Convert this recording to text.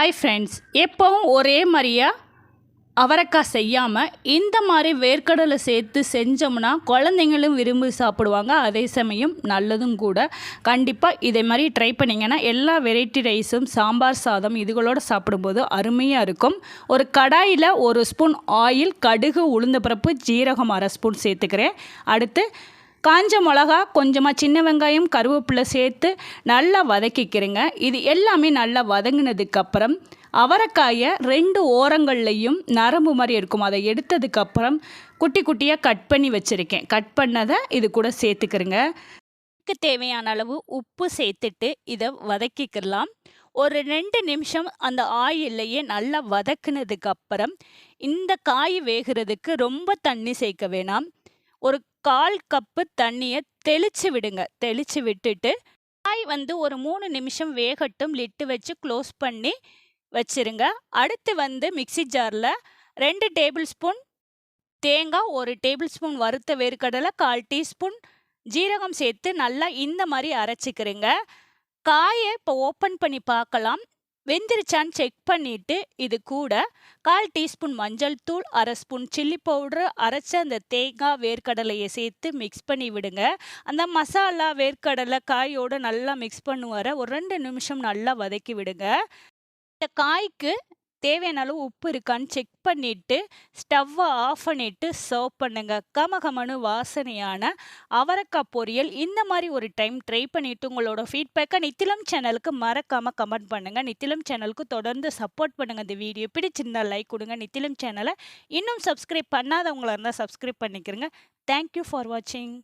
Hi friends எப்போவும் ஒரே மாதிரியா? அவரைக்காய் செய்யாமல் இந்த மாதிரி வேர்க்கடலை சேர்த்து செஞ்சோம்னா குழந்தைங்களும் விரும்பி சாப்பிடுவாங்க. அதே சமயம் நல்லதும் கூட. கண்டிப்பாக இதே மாதிரி ட்ரை பண்ணிங்கன்னா எல்லா வெரைட்டி ரைஸும் சாம்பார் சாதம் இதுகளோடு சாப்பிடும்போது அருமையாக இருக்கும். ஒரு கடாயில் ஒரு ஸ்பூன் ஆயில் கடுகு உளுந்த பருப்பு ஜீரகம் அரை ஸ்பூன் சேர்த்துக்கிறேன். அடுத்து காஞ்ச மிளகா கொஞ்சமாக சின்ன வெங்காயம் கருவேப்பிலை சேர்த்து நல்லா வதக்கிக்கிறேங்க. இது எல்லாமே நல்லா வதங்கினதுக்கப்புறம் அவரைக்காயை ரெண்டு ஓரங்கள்லையும் நரம்பு மாதிரி இருக்கும். அதை எடுத்ததுக்கப்புறம் குட்டி குட்டியாக கட் பண்ணி வச்சுருக்கேன். கட் பண்ணதை இது கூட சேர்த்துக்கிறேங்க. அதுக்கு தேவையான அளவு உப்பு சேர்த்துட்டு இதை வதக்கிக்கலாம். ஒரு ரெண்டு நிமிஷம் அந்த ஆயிலையே நல்லா வதக்குனதுக்கு அப்புறம் இந்த காய் வேகிறதுக்கு ரொம்ப தண்ணி சேர்க்க வேணாம். ஒரு கால் கப்பு தண்ணியை தெளித்து விடுங்க. தெளித்து விட்டுட்டு காய் வந்து ஒரு மூணு நிமிஷம் வேகட்டும். லிட்டு வச்சு க்ளோஸ் பண்ணி வச்சிருங்க. அடுத்து வந்து மிக்சி ஜாரில் ரெண்டு டேபிள் ஸ்பூன் தேங்காய் ஒரு டேபிள் ஸ்பூன் வறுத்த வேர்க்கடலை கால் டீஸ்பூன் ஜீரகம் சேர்த்து நல்லா இந்த மாதிரி அரைச்சிக்கிறேங்க. காயை இப்போ ஓப்பன் பண்ணி பார்க்கலாம். வெந்திருச்சான்னு செக் பண்ணிவிட்டு இது கூட கால் டீஸ்பூன் மஞ்சள் தூள் அரை ஸ்பூன் சில்லி பவுட்ரு அரைச்ச அந்த தேங்காய் வேர்க்கடலையை சேர்த்து மிக்ஸ் பண்ணி விடுங்க. அந்த மசாலா வேர்க்கடலை காயோடு நல்லா மிக்ஸ் பண்ணுவார ஒரு ரெண்டு நிமிஷம் நல்லா வதக்கி விடுங்க. இந்த காய்க்கு தேவையான அளவு உப்பு இருக்கான்னு செக் பண்ணிவிட்டு ஸ்டவ்வை ஆஃப் பண்ணிவிட்டு சர்வ் பண்ணுங்க. கமகமனு வாசனையான அவரக்காய் பொரியல் இந்த மாதிரி ஒரு டைம் ட்ரை பண்ணிவிட்டு உங்களோட ஃபீட்பேக்கை நித்திலம் சேனலுக்கு மறக்காமல் கமெண்ட் பண்ணுங்கள் நித்திலம் சேனலுக்கு தொடர்ந்து சப்போர்ட் பண்ணுங்கள் இந்த வீடியோ பிடிச்சிருந்தால் லைக் கொடுங்க. நித்திலம் சேனலை இன்னும் சப்ஸ்கிரைப் பண்ணாதவங்களா இருந்தால் சப்ஸ்கிரைப் பண்ணிக்கிறங்க தேங்க்யூ ஃபார் வாட்சிங்